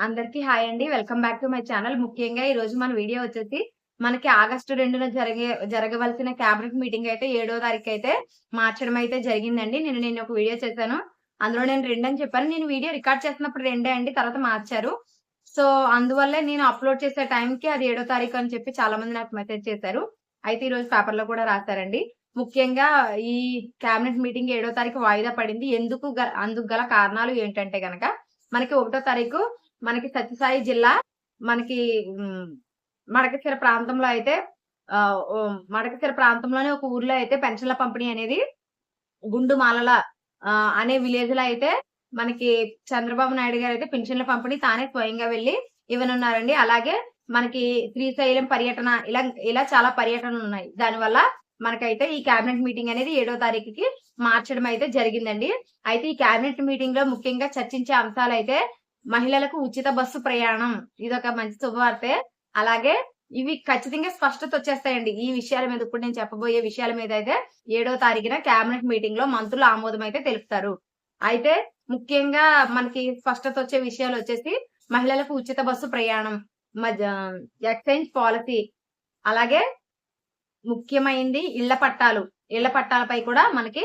అందరికీ హాయ్ అండి. Welcome back to my channel. ముఖ్యంగా ఈ రోజు మన వీడియో వచ్చేసి మనకి ఆగస్టు రెండున జరిగే జరగవలసిన క్యాబినెట్ మీటింగ్ అయితే ఏడో తారీఖు అయితే మార్చడం అయితే జరిగిందండి. నేను నేను ఒక వీడియో చేశాను. అందులో నేను రెండు అని చెప్పాను. నేను వీడియో రికార్డ్ చేసినప్పుడు రెండే అండి తర్వాత మార్చారు. సో అందువల్లే నేను అప్లోడ్ చేసే టైంకి అది ఏడో తారీఖు అని చెప్పి చాలా మంది నాకు మెసేజ్ చేశారు. అయితే ఈ రోజు పేపర్లో కూడా రాశారండి. ముఖ్యంగా ఈ క్యాబినెట్ మీటింగ్ ఏడో తారీఖు వాయిదా పడింది. ఎందుకు గ- అందుకు గల కారణాలు ఏంటంటే గనక మనకి ఒకటో తారీఖు మనకి సత్యసాయి జిల్లా మనకి మడకచీర మడకశిర ప్రాంతంలో అయితే ఆ, మడకశిర ప్రాంతంలోనే ఒక ఊర్లో అయితే పెన్షన్ల పంపిణీ అనేది గుండుమాలల మాలల అనే విలేజ్లో అయితే మనకి చంద్రబాబు నాయుడు గారు అయితే పెన్షన్ల పంపిణీ తానే స్వయంగా వెళ్ళి ఇవ్వనున్నారండి. అలాగే మనకి శ్రీశైలం పర్యటన ఇలా ఇలా చాలా పర్యటనలు ఉన్నాయి. దానివల్ల మనకైతే ఈ కేబినెట్ మీటింగ్ అనేది ఏడో తారీఖుకి మార్చడం అయితే జరిగిందండి. అయితే ఈ కేబినెట్ మీటింగ్లో ముఖ్యంగా చర్చించే అంశాలు అయితే మహిళలకు ఉచిత బస్సు ప్రయాణం ఇదొక మంచి శుభవార్తే. అలాగే ఇవి ఖచ్చితంగా స్పష్టత వచ్చేస్తాయండి. ఈ విషయాల మీద ఇప్పుడు నేను చెప్పబోయే విషయాల మీద అయితే ఏడో తారీఖున కేబినెట్ మీటింగ్లో మంత్రుల ఆమోదం అయితే తెలుపుతారు. అయితే ముఖ్యంగా మనకి స్పష్టత వచ్చే విషయాలు వచ్చేసి మహిళలకు ఉచిత బస్సు ప్రయాణం ఎక్స్చేంజ్ పాలసీ అలాగే ముఖ్యమైనది ఇళ్ళ పట్టాలు. ఇళ్ళ పట్టాలపై కూడా మనకి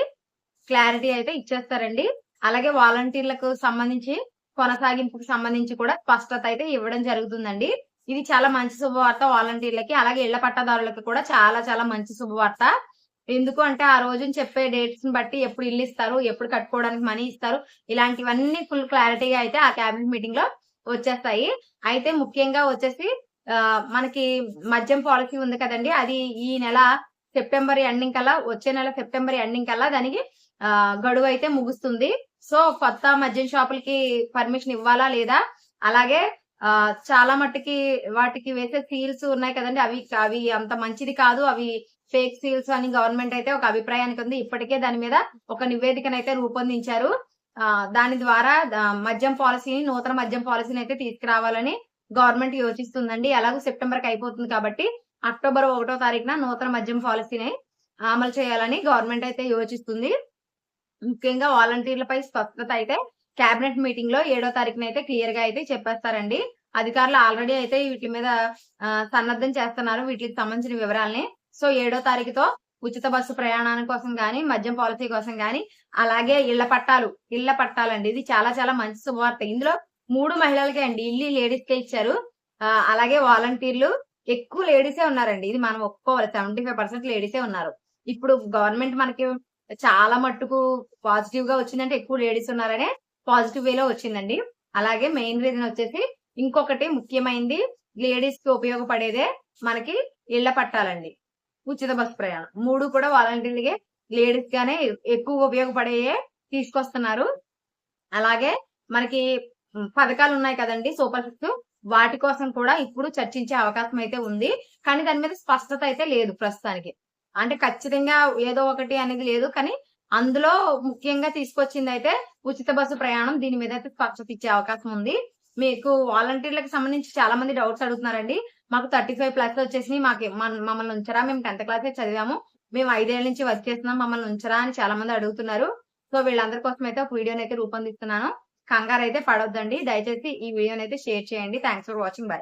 క్లారిటీ అయితే ఇచ్చేస్తారండి. అలాగే వాలంటీర్లకు సంబంధించి కొనసాగింపుకు సంబంధించి కూడా స్పష్టత అయితే ఇవ్వడం జరుగుతుందండి. ఇది చాలా మంచి శుభవార్త వాలంటీర్లకి అలాగే ఇళ్ళ పట్టదారులకు కూడా చాలా చాలా మంచి శుభవార్త. ఎందుకు అంటే ఆ రోజున చెప్పే డేట్స్ని బట్టి ఎప్పుడు ఇల్లు ఇస్తారు ఎప్పుడు కట్టుకోవడానికి మనీ ఇస్తారు ఇలాంటివన్నీ ఫుల్ క్లారిటీగా అయితే ఆ క్యాబినెట్ మీటింగ్లో వచ్చేస్తాయి. అయితే ముఖ్యంగా వచ్చేసి మనకి మద్యం పాలసీ ఉంది కదండి అది ఈ నెల సెప్టెంబర్ ఎండింగ్ కల్లా వచ్చే నెల సెప్టెంబర్ ఎండింగ్ కల్లా దానికి గడువు అయితే ముగుస్తుంది. సో కొత్త మద్యం షాపులకి పర్మిషన్ ఇవ్వాలా లేదా? అలాగే చాలా మట్టుకి వాటికి వేసే సీల్స్ ఉన్నాయి కదండి. అవి అవి అంత మంచిది కాదు. అవి ఫేక్ సీల్స్ అని గవర్నమెంట్ అయితే ఒక అభిప్రాయానికి ఉంది. ఇప్పటికే దాని మీద ఒక నివేదికను అయితే రూపొందించారు దాని ద్వారా మద్యం పాలసీని నూతన మద్యం పాలసీని అయితే తీసుకురావాలని గవర్నమెంట్ యోచిస్తుందండి. ఎలాగో సెప్టెంబర్కి అయిపోతుంది కాబట్టి అక్టోబర్ ఒకటో తారీఖున నూతన మద్యం పాలసీని అమలు చేయాలని గవర్నమెంట్ అయితే యోచిస్తుంది. ముఖ్యంగా వాలంటీర్లపై స్పష్టత అయితే కేబినెట్ మీటింగ్లో ఏడో తారీఖున అయితే క్లియర్గా అయితే చెప్పేస్తారండి. అధికారులు ఆల్రెడీ అయితే వీటి మీద సన్నద్ధం చేస్తున్నారు. వీటికి సంబంధించిన వివరాలని. సో ఏడో తారీఖుతో ఉచిత బస్సు ప్రయాణానికి కోసం కానీ మద్యం పాలసీ కోసం గానీ అలాగే ఇళ్ళ పట్టాలు ఇళ్ళ పట్టాలండి. ఇది చాలా చాలా మంచి శుభవార్త. ఇందులో మూడు మహిళలకే అండి. ఇల్లు లేడీస్ కే ఇచ్చారు. ఆ, అలాగే వాలంటీర్లు ఎక్కువ లేడీసే ఉన్నారండి. ఇది మనం ఒప్పుకోవాలి. సెవెంటీ ఫైవ్ పర్సెంట్ లేడీసే ఉన్నారు. ఇప్పుడు గవర్నమెంట్ మనకి చాలా మట్టుకు పాజిటివ్గా వచ్చిందంటే ఎక్కువ లేడీస్ ఉన్నారనే పాజిటివ్ వేలో వచ్చిందండి. అలాగే మెయిన్ రీజన్ వచ్చేసి ఇంకొకటి ముఖ్యమైనది లేడీస్కి ఉపయోగపడేదే మనకి ఇళ్ళ పట్టాలండి. ఉచిత బస్సు ప్రయాణం. మూడు కూడా వాలంటీర్లకి లేడీస్ గానే ఎక్కువ ఉపయోగపడేయే తీసుకొస్తున్నారు. అలాగే మనకి పథకాలు ఉన్నాయి కదండి. సూపర్ సిక్స్ వాటి కోసం కూడా ఇప్పుడు చర్చించే అవకాశం అయితే ఉంది. కానీ దాని మీద స్పష్టత అయితే లేదు ప్రస్తుతానికి. అంటే ఖచ్చితంగా ఏదో ఒకటి అనేది లేదు. కానీ అందులో ముఖ్యంగా తీసుకొచ్చింది అయితే ఉచిత బస్సు ప్రయాణం దీని మీద అయితే స్పష్టత ఇచ్చే అవకాశం ఉంది. మీకు వాలంటీర్లకు సంబంధించి చాలా మంది డౌట్స్ అడుగుతున్నారండి. మాకు థర్టీ ఫైవ్ ప్లస్ వచ్చేసి మాకు మమ్మల్ని ఉంచరా? మేము టెన్త్ క్లాసే చదివాము. మేము ఐదేళ్ళ నుంచి వర్క్ చేస్తున్నాం. మమ్మల్ని ఉంచరా? అని చాలా మంది అడుగుతున్నారు. సో వీళ్ళందరి కోసం అయితే ఒక వీడియోని అయితే రూపొందిస్తున్నాను. కంగారు అయితే పడొద్దండి. దయచేసి ఈ వీడియోని అయితే షేర్ చేయండి. Thanks for watching bye